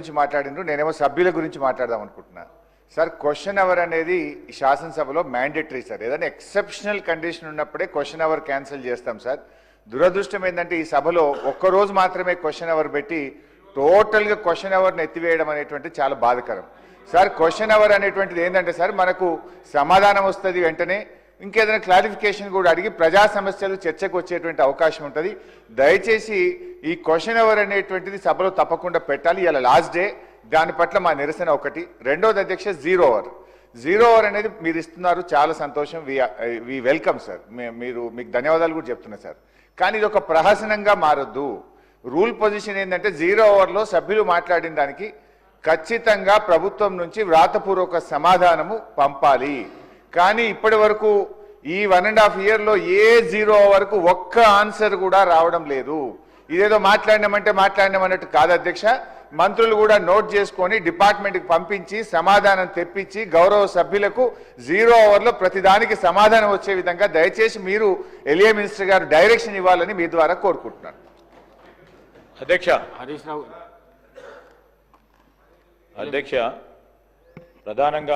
గురించి మాట్లాడిండ్రు నేనేమో సభ్యుల గురించి మాట్లాడదాం అనుకుంటున్నా. సార్ క్వశ్చన్ అవర్ అనేది ఈ శాసనసభలో మ్యాండేటరీ సార్. ఏదైనా ఎక్సెప్షనల్ కండిషన్ ఉన్నప్పుడే క్వశ్చన్ అవర్ క్యాన్సిల్ చేస్తాం సార్. దురదృష్టం ఏంటంటే ఈ సభలో ఒక్కరోజు మాత్రమే క్వశ్చన్ అవర్ పెట్టి టోటల్గా క్వశ్చన్ అవర్ని ఎత్తివేయడం అనేటువంటి చాలా బాధకరం. సార్ క్వశ్చన్ అవర్ అనేటువంటిది ఏంటంటే సార్ మనకు సమాధానం వస్తుంది వెంటనే ఇంకేదైనా క్లారిఫికేషన్ కూడా అడిగి ప్రజా సమస్యలు చర్చకు వచ్చేటువంటి అవకాశం ఉంటుంది. దయచేసి ఈ క్వశ్చన్ అవర్ అనేటువంటిది సభలో తప్పకుండా పెట్టాలి. ఇలా లాస్ట్ డే దాని పట్ల మా నిరసన ఒకటి. రెండోది అధ్యక్ష జీరో అవర్ జీరో అవర్ అనేది మీరు ఇస్తున్నారు. చాలా సంతోషం. వి వి వెల్కమ్ సార్ మీరు మీకు ధన్యవాదాలు కూడా చెప్తున్నా సార్ కానీ ఇది ఒక ప్రహసనంగా మారొద్దు. రూల్ పొజిషన్ ఏంటంటే జీరో ఓవర్లో సభ్యులు మాట్లాడిన దానికి ఖచ్చితంగా ప్రభుత్వం నుంచి వ్రాతపూర్వక సమాధానము పంపాలి. కానీ ఇప్పటి వరకు ఈ వన్ అండ్ హాఫ్ ఇయర్లో ఏ జీరో వరకు ఒక్క ఆన్సర్ కూడా రావడం లేదు. ఇదేదో మాట్లాడినామంటే మాట్లాడినాం అన్నట్టు కాదు అధ్యక్ష. మంత్రులు కూడా నోట్ చేసుకొని డిపార్ట్మెంట్కి పంపించి సమాధానం తెప్పించి గౌరవ సభ్యులకు జీరో అవర్లో ప్రతిదానికి సమాధానం వచ్చే విధంగా దయచేసి మీరు ఎలియా మినిస్టర్ గారు డైరెక్షన్ ఇవ్వాలని మీ ద్వారా కోరుకుంటున్నాను. అధ్యక్ష. హరీష్ రావు అధ్యక్ష ప్రధానంగా